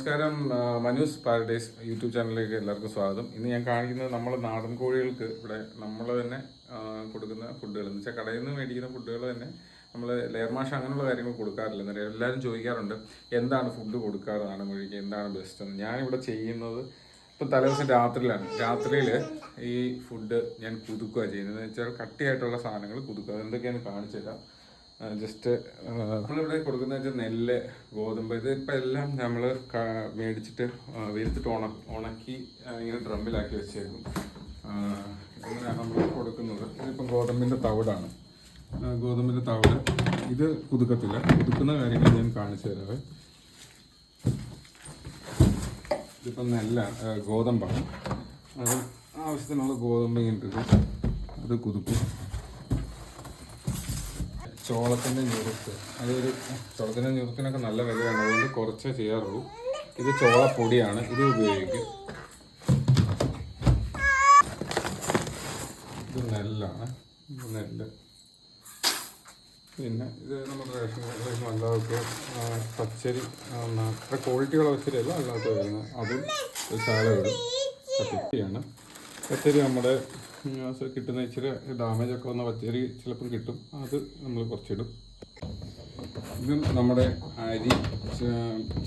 നമസ്കാരം മനുസ് paradise YouTube ചാനലിലേക്ക് എല്ലാവർക്കും സ്വാഗതം. ഇന്ന് ഞാൻ കാണിക്കുന്നത് നമ്മൾ നാടൻ കോഴികൾക്ക് ഇവിടെ നമ്മൾ തന്നെ കൊടുക്കുന്ന ഫുഡുകൾ. എന്ന് വെച്ചാൽ കടയിൽ നിന്ന് മേടിക്കുന്ന ഫുഡുകൾ തന്നെ നമ്മൾ ലെയർമാഷ അങ്ങനെയുള്ള കാര്യങ്ങൾ കൊടുക്കാറില്ല. എന്നറിയാം എല്ലാവരും ചോദിക്കാറുണ്ട് എന്താണ് ഫുഡ് കൊടുക്കാറ് നാടൻ കോഴിക്ക്? എന്താണ് ബെസ്റ്റ് എന്ന്? ഞാനിവിടെ ചെയ്യുന്നത് ഇപ്പം തലേദിവസം രാത്രിയിലാണ്. രാത്രിയിൽ ഈ ഫുഡ് ഞാൻ കുതുക്കുക ചെയ്യുന്നത്. എന്ന് വെച്ചാൽ കട്ടിയായിട്ടുള്ള സാധനങ്ങൾ കുതുക്കുക. അതെന്തൊക്കെയാണ് കാണിച്ചു തരാം ജസ്റ്റ് നമ്മളിവിടെ കൊടുക്കുന്ന വെച്ചാൽ നെല്ല് ഗോതമ്പ് ഇത് ഇപ്പം എല്ലാം നമ്മൾ മേടിച്ചിട്ട് വെയിലത്തിട്ട് ഉണ ഉണക്കി ഇങ്ങനെ ഡ്രമ്മിലാക്കി വെച്ചേക്കും. ആ, ഇങ്ങനെയാണ് നമ്മൾ കൊടുക്കുന്നത്. ഇതിപ്പം ഗോതമ്പിന്റെ തവിടാണ്. ഗോതമ്പിന്റെ തവിട്. ഇത് കുതുക്കത്തില്ല കുതുക്കുന്ന കാര്യങ്ങൾ ഞാൻ കാണിച്ചു തരാവേ. ഇതിപ്പം നെല്ല ഗോതമ്പാണ്. അത് ആവശ്യത്തിനുള്ള ഗോതമ്പ് ഇങ്ങനെ അത് കുതുക്കും. ചോളത്തിന്റെ ഞുറുക്ക്. അതൊരു ചോളത്തിന്റെ ഞുറുക്കിനൊക്കെ നല്ല വിലയാണ്. അതുകൊണ്ട് കുറച്ചേ ചെയ്യാറുള്ളൂ. ഇത് ചോളപ്പൊടിയാണ്. ഇത് ഉപയോഗിക്കും. ഇത് നെല്ലാണ്. നെല്ല്. പിന്നെ ഇത് നമ്മുടെ റേഷൻ റേഷൻ അല്ലാതെ പച്ചരി അത്ര ക്വാളിറ്റിയുള്ള പച്ചരിയല്ല അല്ലാത്ത വരുന്നത് അതും ശാല വരും പച്ചരിയാണ് പച്ചരി നമ്മുടെ കിട്ടുന്ന ഇച്ചിരി ഡാമേജ് ഒക്കെ വന്ന പച്ചരി ചിലപ്പം കിട്ടും. അത് നമ്മൾ കുറച്ചിടും. ഇത് നമ്മുടെ അരി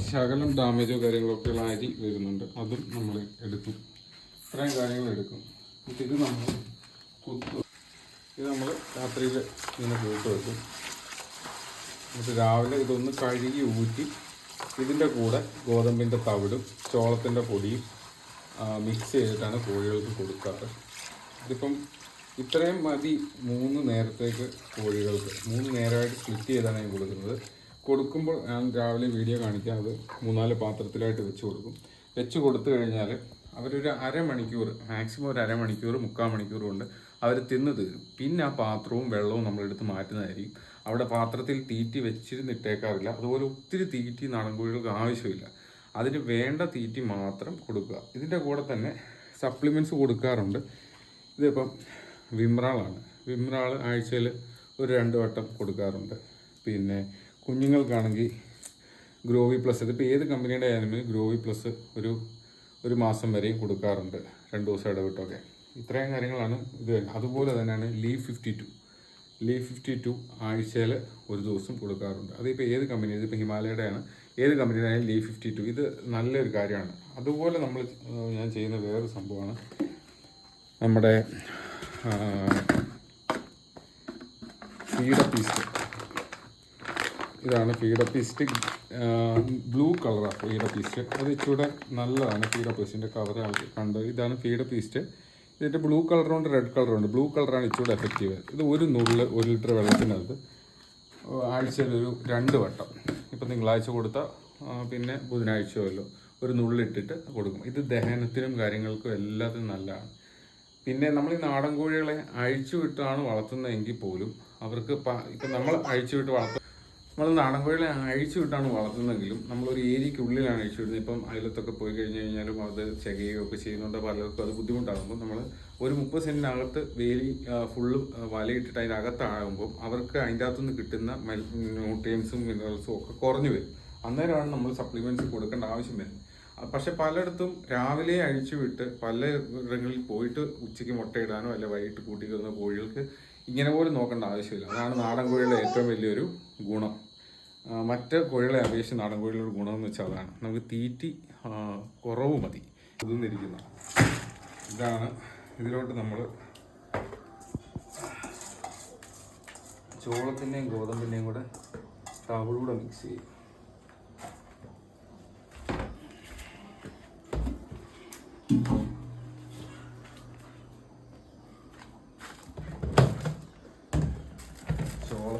ശകലം ഡാമേജോ കാര്യങ്ങളോ ഒക്കെയുള്ള അരി വരുന്നുണ്ട്. അതും നമ്മൾ എടുക്കും. ഇത്രയും കാര്യങ്ങൾ എടുക്കും. ഇത് നമ്മൾ കുത്തും ഇത് നമ്മൾ രാത്രിയിൽ ഇങ്ങനെ കൂട്ട് വെക്കും. എന്നിട്ട് രാവിലെ ഇതൊന്ന് കഴുകി ഊറ്റി ഇതിന്റെ കൂടെ ഗോതമ്പിന്റെ തവിടും ചോളത്തിന്റെ പൊടിയും മിക്സ് ചെയ്തിട്ടാണ് കോഴികൾക്ക് കൊടുക്കാറ്. ഇതിപ്പം ഇത്രയും മതി മൂന്ന് നേരത്തേക്ക് കോഴികൾക്ക്. മൂന്ന് നേരമായിട്ട് സ്പ്ലിറ്റ് ചെയ്താണ് ഞാൻ കൊടുക്കുന്നത്. കൊടുക്കുമ്പോൾ ഞാൻ രാവിലെ വീഡിയോ കാണിക്കാം. അത് മൂന്നാൽ പാത്രത്തിലായിട്ട് വെച്ച് കൊടുക്കും. വെച്ച് കൊടുത്തു കഴിഞ്ഞാൽ അവരൊരു അരമണിക്കൂർ മാക്സിമം ഒരു അരമണിക്കൂർ മുക്കാൽ മണിക്കൂർ കൊണ്ട് അവർ തിന്ന് തീരും. പിന്നെ ആ പാത്രവും വെള്ളവും നമ്മളെടുത്ത് മാറ്റുന്നതായിരിക്കും. അവിടെ പാത്രത്തിൽ തീറ്റി വെച്ചിരുന്നിട്ടേക്കാറില്ല അതുപോലെ ഒത്തിരി തീറ്റി നാടൻ കോഴികൾക്ക് ആവശ്യമില്ല. അതിന് വേണ്ട തീറ്റി മാത്രം കൊടുക്കുക. ഇതിന്റെ കൂടെ തന്നെ സപ്ലിമെന്റ്സ് കൊടുക്കാറുണ്ട്. ഇതിപ്പം വിമ്രാളാണ്. വിമ്രാൾ ആഴ്ചയിൽ ഒരു രണ്ട് വട്ടം കൊടുക്കാറുണ്ട്. പിന്നെ കുഞ്ഞുങ്ങൾക്കാണെങ്കിൽ ഗ്രോവി പ്ലസ് ഇതിപ്പോൾ ഏത് കമ്പനിയുടെ ആയാലും ഗ്രോവി പ്ലസ് ഒരു ഒരു മാസം വരെയും കൊടുക്കാറുണ്ട്. രണ്ട് ദിവസം ഇടവിട്ടൊക്കെ. ഇത്രയും കാര്യങ്ങളാണ് ഇത് അതുപോലെ തന്നെയാണ് leave fifty two leave fifty two ആഴ്ചയിൽ ഒരു ദിവസം കൊടുക്കാറുണ്ട്. അതിപ്പോൾ ഏത് കമ്പനി ഇതിപ്പോൾ ഹിമാലയയുടെ ആണ് ഏത് കമ്പനിയുടെ ആയാലും ലീവ് ഫിഫ്റ്റി ടു ഇത് നല്ലൊരു കാര്യമാണ്. അതുപോലെ നമ്മൾ ഞാൻ ചെയ്യുന്ന വേറൊരു സംഭവമാണ്. നമ്മുടെ ഫീഡ പീസ്റ്റ് ഇതാണ് ഫീഡ പീസ്റ്റ് ബ്ലൂ കളറാണ് ഫീഡ പീസ്റ്റ് അത് ഇച്ചിരൂടെ നല്ലതാണ് ഫീഡ പീസിന്റെ കളർ കണ്ട് ഇതാണ് ഫീഡ പീസ്റ്റ് ഇതിന്റെ ബ്ലൂ കളറുണ്ട് റെഡ് കളറുണ്ട് ബ്ലൂ കളറാണ് ഇച്ചൂടെ എഫക്റ്റീവ് ഇത് ഒരു നുള്ളിൽ ഒരു ലിറ്റർ വെള്ളത്തിനകത്ത് ആഴ്ചയിൽ ഒരു രണ്ട് വട്ടം. ഇപ്പം തിങ്കളാഴ്ച കൊടുത്ത പിന്നെ ബുധനാഴ്ചയല്ലോ ഒരു നുള്ളിട്ടിട്ട് കൊടുക്കും. ഇത് ദഹനത്തിനും കാര്യങ്ങൾക്കും എല്ലാത്തിനും നല്ലതാണ്. പിന്നെ നമ്മൾ ഈ നാടൻ കോഴികളെ അഴിച്ചു വിട്ടാണ് വളർത്തുന്നതെങ്കിൽ പോലും അവർക്ക് ഇപ്പം നമ്മൾ അഴിച്ചു വിട്ട് വളർത്ത നമ്മൾ നാടൻ കോഴികളെ അഴിച്ചു വിട്ടാണ് വളർത്തുന്നതെങ്കിലും നമ്മളൊരു ഏരിയയ്ക്കുള്ളിലാണ് അഴിച്ചു വിടുന്നത്. ഇപ്പം അയലത്തൊക്കെ പോയി കഴിഞ്ഞ് കഴിഞ്ഞാലും അത് ചെകയോ ഒക്കെ ചെയ്യുന്നുണ്ട് പലർക്കും അത് ബുദ്ധിമുട്ടാകുമ്പോൾ നമ്മൾ ഒരു മുപ്പത് സെന്റിനകത്ത് വേലി ഫുള്ള് വലയിട്ടിട്ട് അതിന്റെ അകത്താകുമ്പോൾ അവർക്ക് അതിന്റെ അകത്തുനിന്ന് കിട്ടുന്ന ന്യൂട്രിയൻസും മിനറൽസും ഒക്കെ കുറഞ്ഞു വരും. അന്നേരമാണ് നമ്മൾ സപ്ലിമെന്റ്സ് കൊടുക്കേണ്ട ആവശ്യം വരുന്നത് പക്ഷെ പലയിടത്തും രാവിലെ അഴിച്ചു വിട്ട് പല ഇടങ്ങളിൽ പോയിട്ട് ഉച്ചയ്ക്ക് മുട്ടയിടാനോ അല്ലെ വൈകിട്ട് കൂട്ടിക്കുന്ന കോഴികൾക്ക് ഇങ്ങനെ പോലും നോക്കേണ്ട ആവശ്യമില്ല. അതാണ് നാടൻ കോഴികളുടെ ഏറ്റവും വലിയൊരു ഗുണം. മറ്റ് കോഴികളെ അപേക്ഷിച്ച് നാടൻ കോഴികളുടെ ഗുണം എന്ന് വെച്ചാൽ അതാണ്. നമുക്ക് തീറ്റി കുറവ് മതി. ഇതെന്നിരിക്കുന്ന ഇതാണ് ഇതിലോട്ട് നമ്മൾ ചോളത്തിന്റെയും ഗോതമ്പിന്റെയും കൂടെ തവിളൂടെ മിക്സ് ചെയ്യും.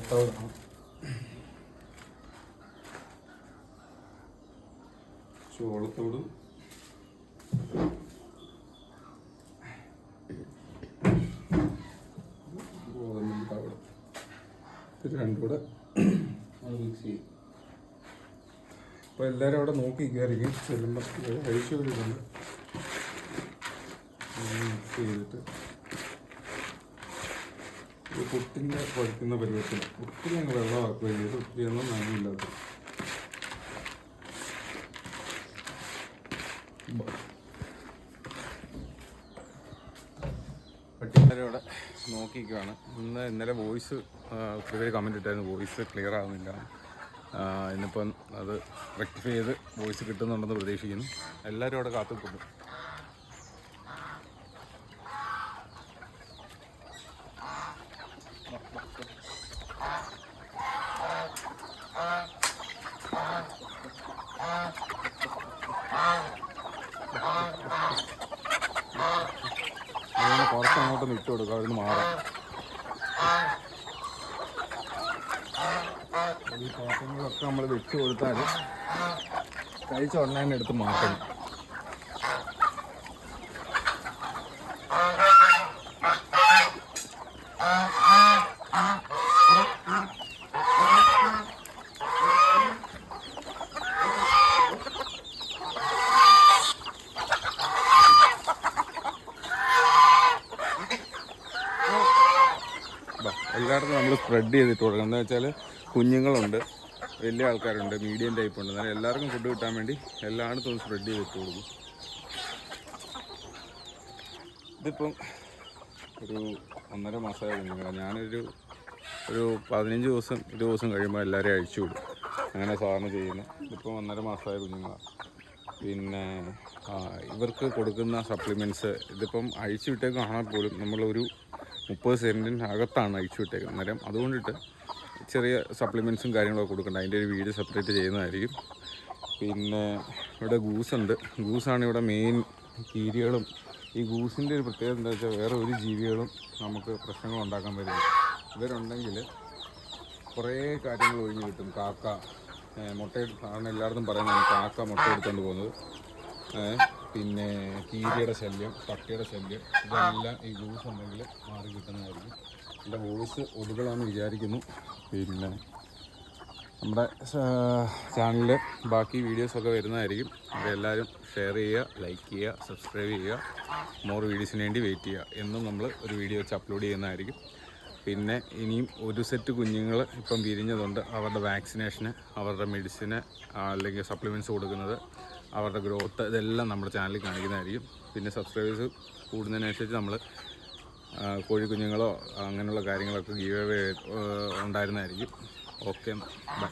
ചോളത്തവിടാണ് ചോളത്തോടും ഗോതമ്പിന്റെ ഇത് രണ്ടും കൂടെ മിക്സ് ചെയ്യും അപ്പോൾ എല്ലാവരും അവിടെ നോക്കി കയറിക്കും ചെല്ലുമ്പോൾ കഴിച്ചു വരുന്നുണ്ട് മിക്സ് ചെയ്തിട്ട് ഇത് പുട്ടിന്റെ കുഴക്കുന്ന പരിവത്തിൽ ഒത്തിരി ഞങ്ങൾ വെള്ളമാക്കുകയും ചെയ്ത് ഒത്തിരി ഒന്നും നനയില്ലാത്ത പട്ടിക്കാരോടെ നോക്കിക്കുകയാണ് ഇന്ന് ഇന്നലെ വോയിസ് ഒത്തിരി പേര് കമന്റ് ഇട്ടായിരുന്നു. വോയിസ് ക്ലിയർ ആവുന്നില്ല. ഇന്നിപ്പം അത് റെക്ടിഫൈ ചെയ്ത് വോയിസ് കിട്ടുന്നുണ്ടെന്ന് പ്രതീക്ഷിക്കുന്നു. എല്ലാവരും അവിടെ കാത്തുക്കുന്നു അങ്ങനെ കുറച്ച് അങ്ങോട്ടൊന്ന് ഇട്ട് കൊടുക്കുക അവിടുന്ന് മാറാം. ഈ പാത്രങ്ങളൊക്കെ നമ്മൾ വെച്ച് കൊടുത്താൽ കഴിച്ച ഉടനെ തന്നെ എടുത്ത് മാറ്റണം ബാ, എല്ലായിടത്തും നമ്മൾ സ്പ്രെഡ് ചെയ്തിട്ട് കൊടുക്കണം. എന്താ വെച്ചാൽ കുഞ്ഞുങ്ങളുണ്ട് വലിയ ആൾക്കാരുണ്ട് മീഡിയം ടൈപ്പ് ഉണ്ട്. എന്നാലും എല്ലാവർക്കും ഫുഡ് കിട്ടാൻ വേണ്ടി എല്ലായിടത്തും സ്പ്രെഡ് ചെയ്തിട്ട് കൊടുക്കും. ഇതിപ്പം ഒരു ഒന്നര മാസമായ കുഞ്ഞുങ്ങളാണ് ഞാനൊരു ഒരു പതിനഞ്ച് ദിവസം ഇരുപത് ദിവസം കഴിയുമ്പോൾ എല്ലാവരെയും അഴിച്ചു വിടും. അങ്ങനെ സാധാരണ ചെയ്യുന്നത്. ഇതിപ്പം ഒന്നര മാസമായ കുഞ്ഞുങ്ങളാണ്. പിന്നെ ഇവർക്ക് കൊടുക്കുന്ന സപ്ലിമെന്റ്സ് ഇതിപ്പം അഴിച്ചു വിട്ടേക്കാണെങ്കിൽ പോലും നമ്മളൊരു മുപ്പത് സെന്റിന് അകത്താണ് അഴിച്ചു വിട്ടേക്കുന്നത് അന്നേരം അതുകൊണ്ടിട്ട് ചെറിയ സപ്ലിമെന്റ്സും കാര്യങ്ങളൊക്കെ കൊടുക്കേണ്ട. അതിന്റെ ഒരു വീഡിയോ സെപ്പറേറ്റ് ചെയ്യുന്നതായിരിക്കും. പിന്നെ ഇവിടെ ഗൂസുണ്ട്. ഗൂസാണ് ഇവിടെ മെയിൻ കീരികളും. ഈ ഗൂസിന്റെ ഒരു പ്രത്യേകത എന്താ വെച്ചാൽ വേറെ ഒരു ജീവികളും നമുക്ക് പ്രശ്നങ്ങൾ ഉണ്ടാക്കാൻ പറ്റില്ല. ഇവരുണ്ടെങ്കിൽ കുറേ കാര്യങ്ങൾ ഒഴിഞ്ഞു കിട്ടും. കാക്ക ഏ, ആണ് എല്ലായിടത്തും പറയുന്നത് കാക്ക മുട്ട എടുത്തുകൊണ്ട് പോകുന്നത് പിന്നെ കീരിയുടെ ശല്യം പട്ടിയുടെ ശല്യം ഇതെല്ലാം ഈ ഗൂസ് ഉണ്ടെങ്കിൽ മാറി കിട്ടുന്നതായിരിക്കും. എന്റെ വോയിസ് ഒതുകളാണെന്ന് വിചാരിക്കുന്നു. പിന്നെ നമ്മുടെ ചാനലിൽ ബാക്കി വീഡിയോസൊക്കെ വരുന്നതായിരിക്കും. അപ്പോൾ എല്ലാവരും ഷെയർ ചെയ്യുക ലൈക്ക് ചെയ്യുക സബ്സ്ക്രൈബ് ചെയ്യുക. മോർ വീഡിയോസിന് വേണ്ടി വെയിറ്റ് ചെയ്യുക. എന്നും നമ്മൾ ഒരു വീഡിയോ വെച്ച് അപ്ലോഡ് ചെയ്യുന്നതായിരിക്കും. പിന്നെ ഇനിയും ഒരു സെറ്റ് കുഞ്ഞുങ്ങൾ ഇപ്പം വിരിഞ്ഞതുണ്ട്. അവരുടെ വാക്സിനേഷന് അവരുടെ മെഡിസിന് അല്ലെങ്കിൽ സപ്ലിമെന്റ്സ് കൊടുക്കുന്നത് അവരുടെ ഗ്രോത്ത് ഇതെല്ലാം നമ്മുടെ ചാനലിൽ കാണിക്കുന്നതായിരിക്കും. പിന്നെ സബ്സ്ക്രൈബേഴ്സ് കൂടുന്നതിനനുസരിച്ച് നമ്മൾ കോഴി കുഞ്ഞുങ്ങളോ അങ്ങനെയുള്ള കാര്യങ്ങളൊക്കെ ഗീവ് ഉണ്ടായിരുന്നതായിരിക്കും. Okay bye